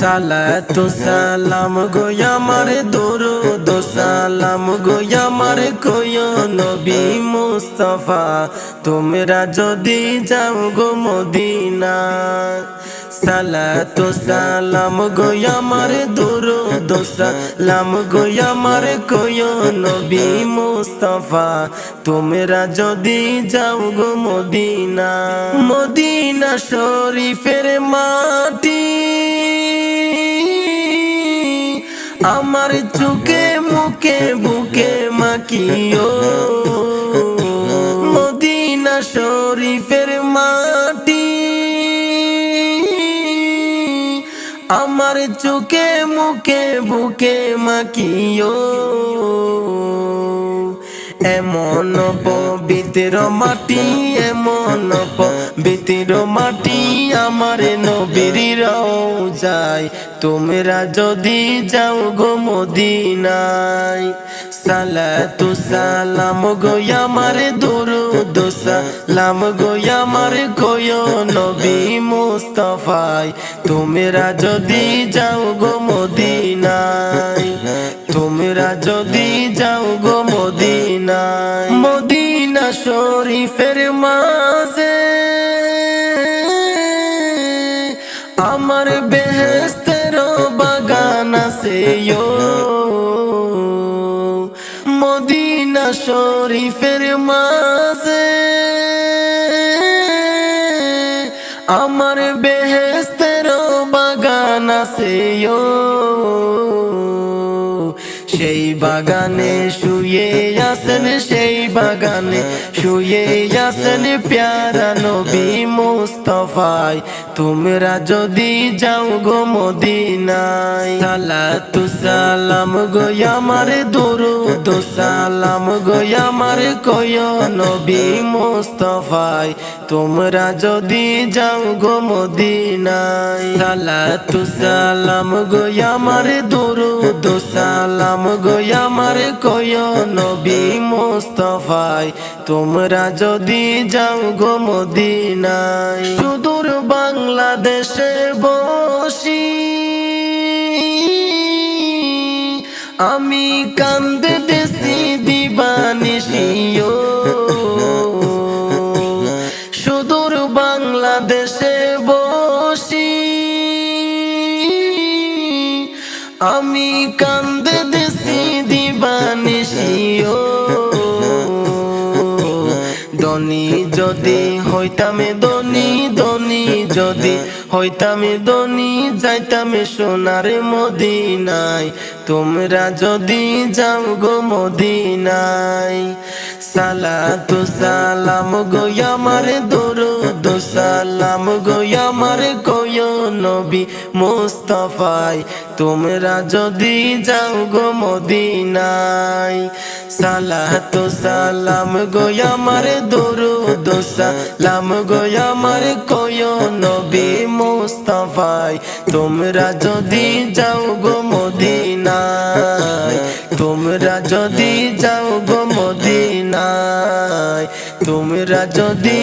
সালাতু সালাম গো আমার দরুদ, সালাম গো আমার কয় নবী মুস্তাফা। তোমরা যদি যাও গো মদিনা, সালাতু সালাম গো আমার দরুদ, সালাম গো আমার কয় নবী মুস্তাফা। তোমরা যদি যাও গো মদিনা মদিনা শরীফের মাটি আমার চুকে মুখে বুকে মাকিও মদিনা শরীফের মাটি। আমার চুকে মুখে বুকে মাকিও এমন পবিত্র মাটি, এমন পবিত্র মাটি আমার নবীর যায় তোমরা যদি যাও গো মদিনায়, সালাতু সালাম গো আমার দরুদ, সালাম গো আমার কয় নবী মুস্তাফায়। তোমরা যদি যাও গো মদিনায়, তোমরা যদি যাও গো মদিনায়, মদিনা শরীফের মাঝে আমার বেহেস্তের বাগান আছে। মদিনা শরীফের মাঝে আমার বেহেস্তের বাগান আছে। সেই বাগানে শুয়ে আসেন সেই বাগানে শুয়ে আসেন প্যারা নবী মুস্তফায় তোমরা যদি যাও গো মদিনায়, সালাতু সালাম গো আমার দরুদ, সালাম গো আমার কয় নবী মুস্তফায় তোমরা যদি যাও গো মদিনায়, সালাতু সালাম গো আমার দরুদ, সালাম গো আমার কয় নবী মুস্তফায় তোমরা যদি যাও গো মদিনায়। সুদূর বাংলাদেশে বসি, আমি কান্দে দেশি দিবানিসিও সুদূর বাংলাদেশে বসি, আমি কান্দে যদি হইতামে দনি দনি যদি হইতামে দনি যাইতামে সোনার মদিনায়। তোমরা যদি যাও গো মদিনায়, সালাতু সালাম গো আমার দরুদ সালাম গো আমার কয় নবী মুস্তাফায় তোমরা যদি যাও গো মদিনায়, সালাতু সালাম গো আমার দরুদ সালাম গো আমার কয় নবী মুস্তাফায় তোমরা যদি যাও গো মদিনায়, তোমরা যদি যাও গো মদিনায়, তোমরা যদি